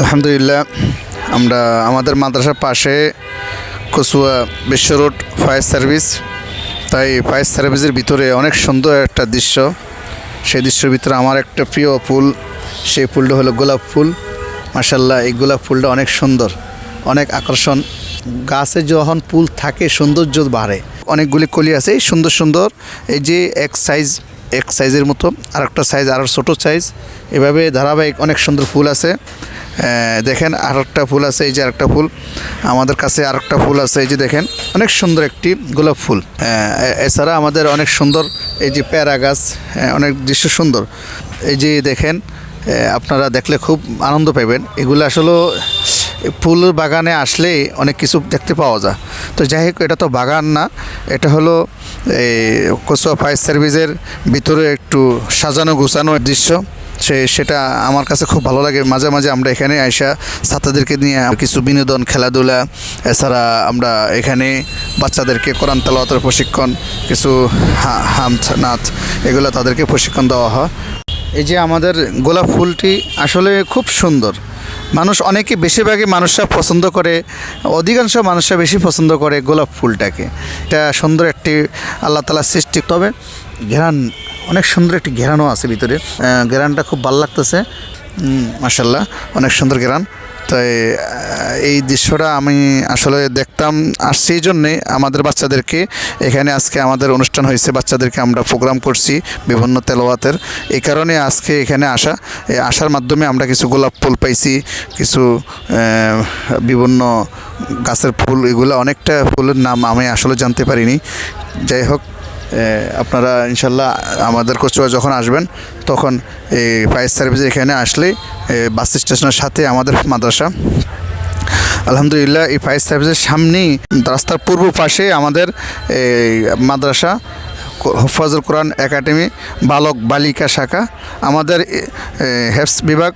আলহামদুলিল্লাহ, আমরা আমাদের মাদ্রাসার পাশে Kachua Biswa road fire service. তাই ফায়ার সার্ভিসের ভিতরে অনেক সুন্দর একটা দৃশ্য। সেই দৃশ্যের ভিতরে আমার একটা প্রিয় ফুল সেই ফুলটা হলো গোলাপ ফুল। মাসাল্লাহ এই গোলাপ ফুলটা অনেক সুন্দর, অনেক আকর্ষণ। গাছে যখন ফুল থাকে, সৌন্দর্য বাড়ে। অনেকগুলি কলি আছে সুন্দর সুন্দর, এই যে এক সাইজ, এক সাইজের মতো আর একটা সাইজ আর ছোটো সাইজ। এভাবে ধারাবাহিক অনেক সুন্দর ফুল আছে। দেখেন আর একটা ফুল আছে এই যে আরেকটা ফুল। আমাদের কাছে আর একটা ফুল আছে এই যে দেখেন অনেক সুন্দর একটি গোলাপ ফুল। এছাড়া আমাদের অনেক সুন্দর এই যে প্যারা গাছ আহ, অনেক দৃশ্য সুন্দর। এই যে দেখেন আপনারা দেখলে খুব আনন্দ পাবেন এগুলো আসলে ফুল বাগানে আসলে অনেক কিছু দেখতে পাওয়া যায়। তো যাই হোক এটা তো বাগান না এটা হলো এই কচুয়া ফায়ার সার্ভিসের ভিতরে একটু সাজানো গোছানো দৃশ্য। সে সেটা আমার কাছে খুব ভালো লাগে। মাঝে মাঝে আমরা এখানে আইসা ছাত্রদেরকে নিয়ে কিছু বিনোদন, খেলাধুলা, এছাড়া আমরা এখানে বাচ্চাদেরকে কোরআন তালাওয়াতের প্রশিক্ষণ, কিছু হাম নাচ, এগুলো তাদেরকে প্রশিক্ষণ দেওয়া হয়। এই যে আমাদের গোলাপ ফুলটি আসলে খুব সুন্দর। মানুষ অনেকে বেশিরভাগই মানুষরা পছন্দ করে, অধিকাংশ মানুষরা বেশি পছন্দ করে গোলাপ ফুলটাকে। এটা সুন্দর একটি আল্লাহ তালা সৃষ্টি তবে ঘেরান, অনেক সুন্দর একটি ঘেরানো আছে ভিতরে। ঘেরানটা খুব ভালো লাগতেছে। মাসাল্লাহ অনেক সুন্দর ঘেরান। তাই এই দৃশ্যটা আমি আসলে দেখতাম আসছি এই জন্যে আমাদের বাচ্চাদেরকে, এখানে আজকে আমাদের অনুষ্ঠান হয়েছে, বাচ্চাদেরকে আমরা প্রোগ্রাম করছি বিভিন্ন তেলোয়াতের এই কারণে আজকে এখানে আসা আসার মাধ্যমে আমরা কিছু গোলাপ ফুল পাইছি, কিছু বিভিন্ন গাছের ফুল, এগুলো অনেকটা ফুলের নাম আমি আসলে জানতে পারিনি। যাই হোক আপনারা ইনশাল্লাহ আমাদের কচুয়া যখন আসবেন, তখন এই ফায়ার সার্ভিস এখানে আসলে বাস স্টেশনের সাথে আমাদের মাদ্রাসা। আলহামদুলিল্লাহ, এই ফায়ার সার্ভিসের সামনেই রাস্তার পূর্ব পাশে আমাদের এই মাদ্রাসা। হফাজুল কোরআন একাডেমি, বালক বালিকা শাখা। আমাদের হেফস বিভাগ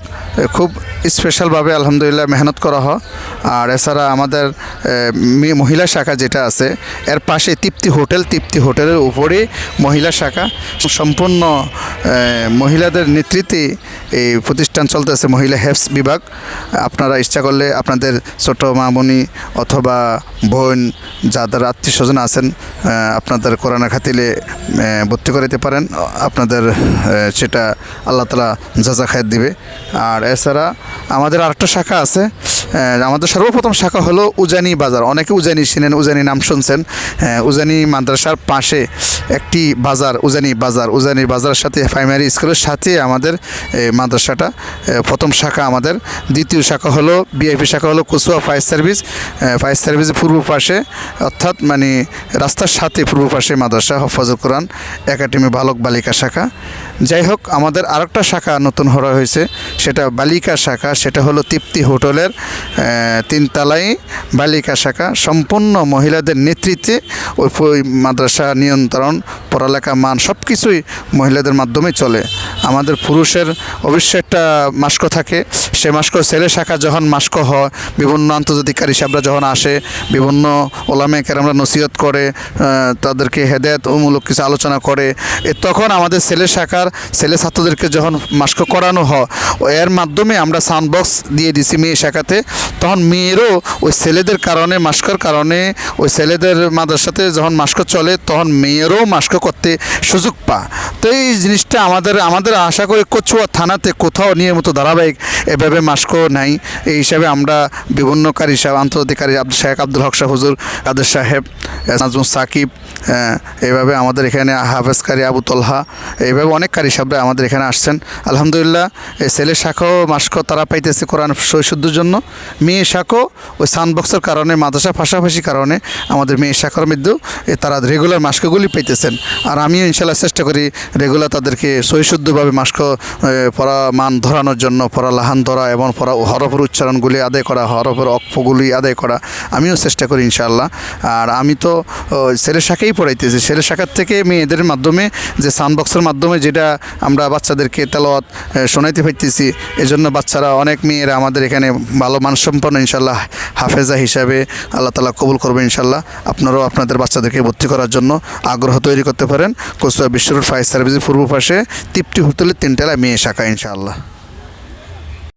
খুব স্পেশালভাবে আলহামদুলিল্লাহ মেহনত করা হয়। আর এছাড়া আমাদের মহিলা শাখা যেটা আছে, এর পাশে তৃপ্তি হোটেল, তৃপ্তি হোটেলের উপরে মহিলা শাখা। সম্পূর্ণ মহিলাদের নেতৃত্বে এই প্রতিষ্ঠান চলতেছে মহিলা হেফস বিভাগ। আপনারা ইচ্ছা করলে আপনাদের ছোট মামনি অথবা বোন, যাদের আত্মীয় স্বজন আছেন আপনাদের করোনা খাতিলে ভর্তি করে দিতে পারেন, আপনাদের সেটা আল্লাহ তালা যাজা খায় দিবে। আর এছাড়া আমাদের আরেকটা শাখা আছে আমাদের সর্বপ্রথম শাখা হলো উজানি বাজার। অনেকে উজানি চিনেন, উজানি নাম শুনছেন। উজানি মাদ্রাসার পাশে একটি বাজার, উজানি বাজার। উজানি বাজারের সাথে প্রাইমারি স্কুলের সাথে আমাদের মাদ্রাসাটা প্রথম শাখা আমাদের। দ্বিতীয় শাখা হলো বিআইপি শাখা হলো কুসুয়া ফায়ার সার্ভিস। ফায়ার সার্ভিসের পূর্ব পাশে, অর্থাৎ মানে রাস্তার সাথে পূর্ব পাশে মাদ্রাসা হফাজুল কোরআন একাডেমি বালক বালিকা শাখা। যাই হোক আমাদের আরেকটা শাখা নতুন হওয়া হয়েছে, সেটা বালিকা শাখা, সেটা হলো তৃপ্তি হোটেলের তিনতলায় বালিকা শাখা। সম্পূর্ণ মহিলাদের নেতৃত্বে ওই মাদ্রাসা নিয়ন্ত্রণ পড়ালেখা মান সব কিছুই মহিলাদের মাধ্যমে চলে। আমাদের পুরুষের অবশ্যই একটা মাস্ক থাকে। সে মাস্ক ছেলে শাখা যখন মাস্ক হয়, বিভিন্ন আন্তর্জাতিক হিসাবরা যখন আসে, বিভিন্ন ওলামে কেরামরা নসিহত করে তাদেরকে হেদায়ত মূলক কিছু আলোচনা করে তখন আমাদের ছেলে শাখার ছেলে ছাত্রদেরকে যখন মাস্ক করানো হয়, এর মাধ্যমে আমরা সাউন্ড বক্স দিয়ে দিছি মেয়ে শাখাতে। তখন মেয়েরও ওই ছেলেদের কারণে, মাস্কর কারণে ওই ছেলেদের মাদ্রাসাতে যখন মাস্ক চলে, তখন মেয়েরও মাস্ক করতে সুযোগ পা তো এই জিনিসটা আমাদের আমাদের আশা করি কচুয়া থানাতে কোথাও নিয়মিত ধারাবাহিক এভাবে মাস্ক নাই। এই হিসাবে আমরা বিভিন্ন কারি সাহেব আন্তর্জাতিক কারি আব্দুল শাহেক আব্দুল হক শাহ হুজুর কাদের সাহেব নাজমুল সাকিব আহ, এইভাবে আমাদের এখানে হাফেজ কারি আবু তলহা এইভাবে অনেক কারি সাহেবরা আমাদের এখানে আসছেন। আলহামদুলিল্লাহ এই ছেলে শাখাও মাস্ক তারা পাইতেছে কোরআন শৈশুদ্ধের জন্য। মেয়ে শাখাও ওই সাউন্ডবক্সের কারণে মাদ্রাসা পাশাপাশি কারণে আমাদের মেয়ে শাখার মধ্যেও তারা রেগুলার মাস্কগুলি পাইতেছেন। আর আমিও ইনশাল্লাহ চেষ্টা করি রেগুলার তাদেরকে সৈশুদ্ধভাবে মাস্ক পড়া মান ধরানোর জন্য পড়া লাহান ধরা এবং পড়া হরফের উচ্চারণগুলি আদায় করা হরফের অক্ষগুলি আদায় করা আমিও চেষ্টা করি ইনশাআল্লাহ। আর আমি তো ও, ছেলে শাখাই পড়াইতেছি। ছেলে শাখার থেকে মেয়েদের মাধ্যমে যে সাউন্ডবক্সের মাধ্যমে যেটা আমরা বাচ্চাদেরকে তেলাওয়াত শোনাইতে পারতেছি এজন্য বাচ্চারা অনেক মেয়েরা আমাদের এখানে ভালো মানসম্পন্ন ইনশাল্লাহ হাফেজা হিসাবে আল্লাহ তালা কবুল করবে ইনশাল্লাহ আপনারাও আপনাদের বাচ্চাদেরকে ভর্তি করার জন্য আগ্রহ তৈরি করতে পারেন। কোচুয়া বিশ্বরোড ফায়ার সার্ভিসের পূর্ব পাশে তৃপ্তি হোটেলের তিনটেলা মেয়ে শাখা ইনশাআল্লাহ।